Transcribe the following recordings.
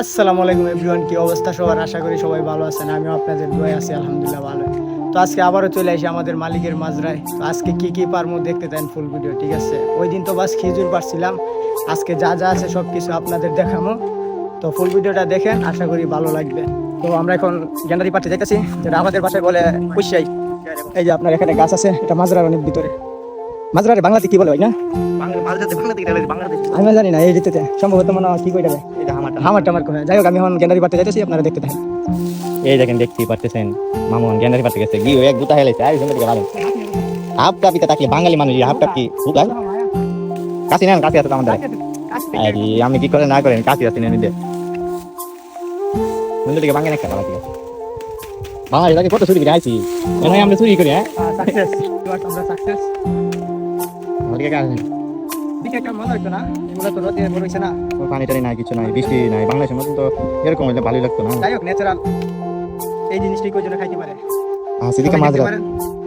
আসসালামু আলাইকুম এভরিওয়ান, কি অবস্থা সবার? আশা করি সবাই ভালো আছেন, আমিও আপনাদের দোয়ায় আছি, আলহামদুলিল্লাহ ভালো। তো আজকে আবারও চলে আসি আমাদের মালিকের মাজরায়। তো আজকে কি কি পারমো দেখতে দেন ফুল ভিডিও, ঠিক আছে? ওই দিন তো বাস খেজুর পারছিলাম, আজকে যা যা আছে সব কিছু আপনাদের দেখামো তো ফুল ভিডিওটা দেখেন, আশা করি ভালো লাগবে। তো আমরা এখন গ্যান্ডারি পাঠে দেখেছি যেটা আমাদের বাসায় বলে কুশাই এই যে আপনার এখানে গাছ আছে, এটা মাজরার অনেক ভিতরে। মাজরারে বাংলাতে কি বলে ভাই না? আমি জানি না এই দিতে সম্ভবত মনে হয় কি কই যাবে আমার টামার করে যাই হোক আমি এখন গ্যান্ডারি পাঠে যাইতেছি আপনারা দেখতে থাকেন। এই দেখেন দেখতেই পারতেছেন। মামুন জ্ঞানের পাতে গেছে। গিয়ে এক গুতা হেলেছে আর সুন্দর ভালো হাফ কাপিতে থাকলে বাঙালি মানুষ হাফ কাপ কি বুকাই কাশি নেন কাশি আছে তো আমাদের। আরে আমি কি করে না করেন কাশি আছে নেন দিয়ে সুন্দর দিকে বাঙালি একটা ভালো ঠিক আছে বাঙালি তাকে কত চুরি করে আইছি। আমরা চুরি করি হ্যাঁ? সাকসেস আমরা সাকসেস আমাদেরকে কাজ নেই দিকে একটা হইতো না এগুলো তো রোদে বড় হইছে না পানি টানি নাই কিছু নাই বৃষ্টি নাই বাংলাদেশের মতন তো এরকম হইলে ভালোই লাগতো না যাই হোক ন্যাচারাল এই জিনিসটি কই জন্য খাইতে পারে আর সেদিকে মাছ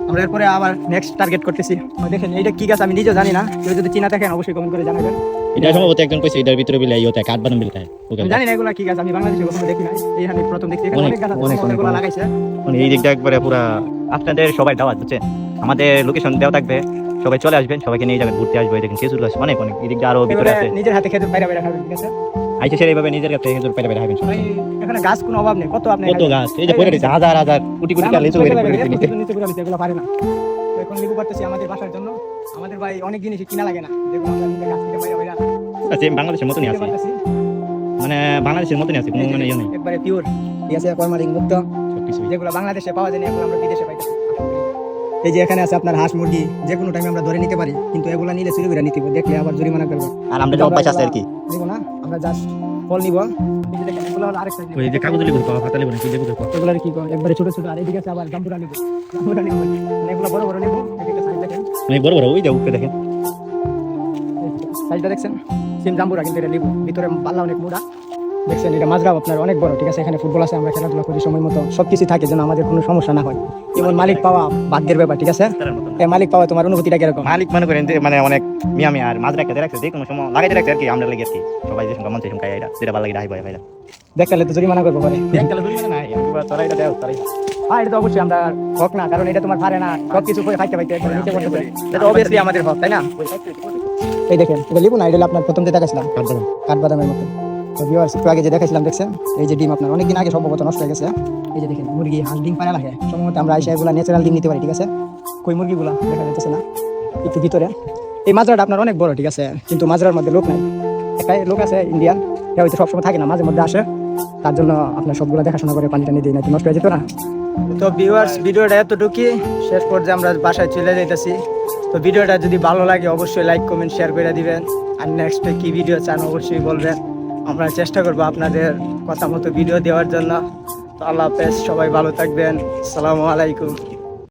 আমরা এরপরে আবার নেক্সট টার্গেট করতেছি। দেখেন এইটা কি গাছ আমি নিজেও জানি না। কেউ যদি চিনা থাকেন অবশ্যই কমেন্ট করে জানাবেন। এটা সম্ভবত একজন কইছে এটার ভিতরে বিলে কাঠ বাদাম বিলতে আমি জানি না এগুলা কি গাছ আমি বাংলাদেশে কখনো দেখি নাই। এইখানে প্রথম দেখছি এখানে অনেক, অনেক গাছ আছে অনেক, অনেক, এগুলা অনেক। লাগাইছে। মানে এই দিকটা একবারে পুরা আপনাদের সবাই দাওয়াত বুঝছেন? আমাদের লোকেশন দেওয়া থাকবে। সবাই চলে আসবেন সবাইকে নিয়ে যাবেন ঘুরতে আসবে দেখেন খেজুর গাছ অনেক অনেক এই দিকটা আরও ভিতরে আছে। নিজের হাতে খেতে বাইরে বাইরে খাবেন ঠিক আছে? আইসে সেরে এইভাবে নিজের কাছে খেজুর পাইলে পাইলে খাবেন এখানে গাছ কোনো অভাব নেই কত আপনি কত গাছ? এই যে পড়ে রয়েছে হাজার হাজার কোটি কোটি টাকা লিচু নিচে। করে দিচ্ছে, এগুলো পারে না। এখন লিবু করতেছি আমাদের বাসার জন্য। আমাদের ভাই অনেক জিনিস কিনা লাগে না যেগুলো আমরা গাছ থেকে বাইরে বাইরে আছে বাংলাদেশের মতনই আছে। মানে বাংলাদেশের মতনই আছে কোনো মানে ইয়ে নেই। একবারে পিওর ঠিক আছে ফরমালিন মুক্ত সবকিছু যেগুলো বাংলাদেশে পাওয়া যায় না এগুলো আমরা বিদেশে পাইতেছি। এই যে এখানে আছে আপনার হাঁস মুরগি যে কোনো টাইমে আমরা ধরে নিতে পারি কিন্তু এগুলো নিলে চুরি করে নিতে দেখলে আবার জরিমানা করব। আর আমাদের অভ্যাস আছে আর কি? নিব না আমরা জাস্ট ফল নিব। ওই যে কাগজ পাওয়া কি এগুলো কি একবারে ছোট ছোট আর এদিকে আছে আবার জাম্বুরা নিব। জাম্বুরা নিব মানে এগুলো বড় বড় নিব। এদিকে সাইড দেখেন। অনেক বড় বড় ওই যে উপরে দেখেন। সাইজটা দেখছেন? সেম জাম্বুরা কিন্তু এটা নিব। ভিতরে পাল্লা অনেক মোড়া দেখছেন এটা মাজরা আপনার অনেক বড় ঠিক আছে? এখানে ফুটবল আছে আমরা খেলাধুলা করি সময় মতো। সব কিছু থাকে যেন আমাদের কোনো সমস্যা না হয়। যেমন মালিক পাওয়া ভাগ্যের ব্যাপার ঠিক আছে? মালিক পাওয়া তোমার অনুভূতিটা কীরকম? মালিক মনে করেন মানে অনেক মিয়ামি আর মাঝ রাখতে রাখছে যে কোনো সময় লাগাইতে রাখছে আর কি আমরা লেগে আর কি। সবাই যে সঙ্গে মন সেই সঙ্গে এটা যেটা ভালো লাগে হাই ভাই ভাইরা। দেখতে তো জরিমানা করব পরে এককালে দুই মানে নাই তারা এটা দেও তারাই হ্যাঁ এটা তো অবশ্যই আমরা হক না কারণ এটা তোমার পারে না সব কিছু করে খাইতে পাইতে নিচে করতে এটা অবভিয়াসলি আমাদের হক তাই না? এই দেখেন এটা লিবু না এটা আপনার প্রথম যে দেখাছিলাম কাঠবাদামের মতো। তো ভিউয়ার্স একটু আগে যে দেখাইছিলাম, দেখছেন? এই যে ডিম আপনার অনেকদিন আগে সম্ভবত নষ্ট হয়ে গেছে। এই যে দেখেন, মুরগি হাঁস ডিম পায়রা লাগে। সম্ভবত আমরা আইসা এগুলা ন্যাচারাল ডিম নিতে পারি, ঠিক আছে? কই মুরগিগুলা? দেখা যাচ্ছে না। একটু ভিতরে। এই মাজরাটা আপনার অনেক বড়, ঠিক আছে? কিন্তু মাজরার মধ্যে লোক নাই। একটাই লোক আছে ইন্ডিয়ান সে হয়তো সবসময় থাকে না, মাঝে মধ্যে আসে। তার জন্য আপনার সবগুলো দেখাশোনা করে পানি টানি দিই না নষ্ট হয়ে যেত না? তো ভিউয়ার্স ভিডিওটা এতটুকুই। শেষ পর্যায়ে আমরা বাসায় চলে যাইতেছি। তো ভিডিওটা যদি ভালো লাগে, অবশ্যই লাইক কমেন্ট শেয়ার করে দিবেন। আর নেক্সট কি ভিডিও চান, অবশ্যই বলবেন। আমরা চেষ্টা করব আপনাদের কথা মতো ভিডিও দেওয়ার জন্য। তো আল্লাহ হাফেজ, সবাই ভালো থাকবেন। আসসালামু আলাইকুম।